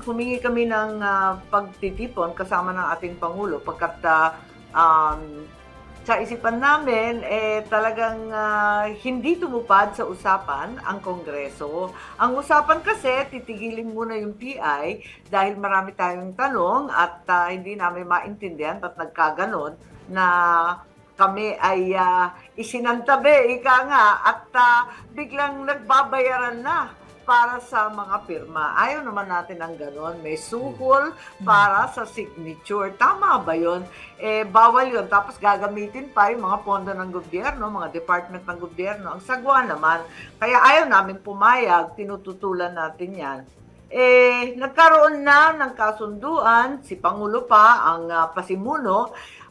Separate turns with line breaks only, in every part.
naman, humingi kami ng ah, pagtitipon kasama ng ating Pangulo pagkat ah, um, sa isipan namin, eh, talagang ah, hindi tumupad sa usapan ang Kongreso. Ang usapan kasi, titigilin muna yung PI dahil marami tayong tanong at ah, hindi namin maintindihan at nagkaganon na kami ay ah, isinantabi, ika nga, at ah, biglang nagbabayaran na para sa mga pirma. Ayaw naman natin ang ganon. May suhol para sa signature. Tama ba yun? Eh, bawal yun. Tapos gagamitin pa yung mga pondo ng gobyerno, mga department ng gobyerno. Ang sagwa naman. Kaya ayaw namin pumayag. Tinututulan natin yan. Eh, nagkaroon na ng kasunduan, si Pangulo pa, ang ah, pasimuno,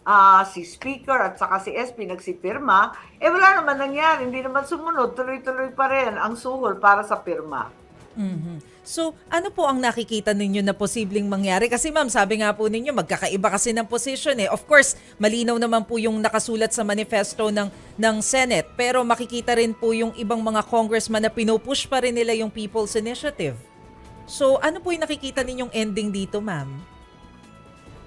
ah, si Speaker at saka si SP nagsipirma, eh wala naman nangyari, hindi naman sumunod, tuloy-tuloy pa rin ang suhol para sa pirma.
Mhm. So, ano po ang nakikita ninyo na posibleng mangyari? Kasi ma'am, sabi nga po ninyo, magkakaiba kasi ng position eh. Of course, malinaw naman po yung nakasulat sa manifesto ng, ng Senate. Pero makikita rin po yung ibang mga congressman na pinupush pa rin nila yung People's Initiative. So, ano po yung nakikita ninyong ending dito, ma'am?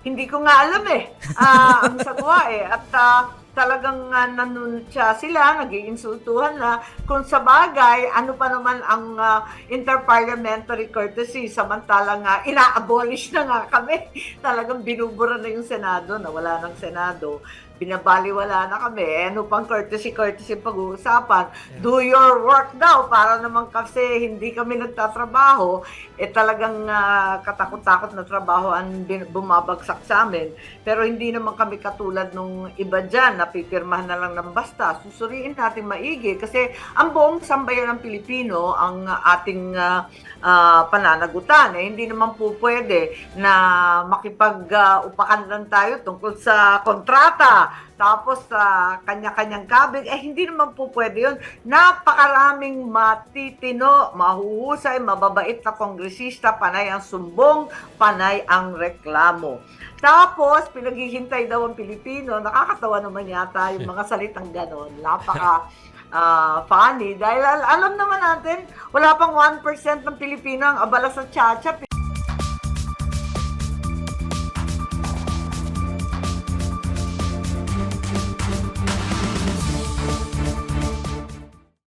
Hindi ko nga alam eh. Ah, ang sagwa eh. At ah, talagang uh, nanunsya sila, nag-iinsultuhan na. Kung sa bagay, ano pa naman ang ah, interparliamentary courtesy, samantalang nga ina-abolish na nga kami. talagang binubura na yung Senado, nawala ng Senado. Binabaliwala na kami. Eh, ano pang courtesy-courtesy pag-uusapan? Do your work daw para naman kasi hindi kami nagtatrabaho. Eh talagang ah, katakot-takot na trabaho ang bumabagsak sa amin. Pero hindi naman kami katulad nung iba dyan na pipirmahan na lang ng basta. Susuriin natin maigi kasi ang buong sambayan ng Pilipino ang ating ah, ah, pananagutan. Eh, hindi naman po pwede na makipag-upakan lang tayo tungkol sa kontrata tapos sa kanya-kanyang kabig, eh hindi naman po pwede yun. Napakaraming matitino, mahuhusay, mababait na kongresista, panay ang sumbong, panay ang reklamo. Tapos, pinaghihintay daw ang Pilipino, nakakatawa naman yata yung mga salitang ganon. Napaka ah, funny. Dahil al- alam naman natin, wala pang 1% ng Pilipino ang abala sa tsa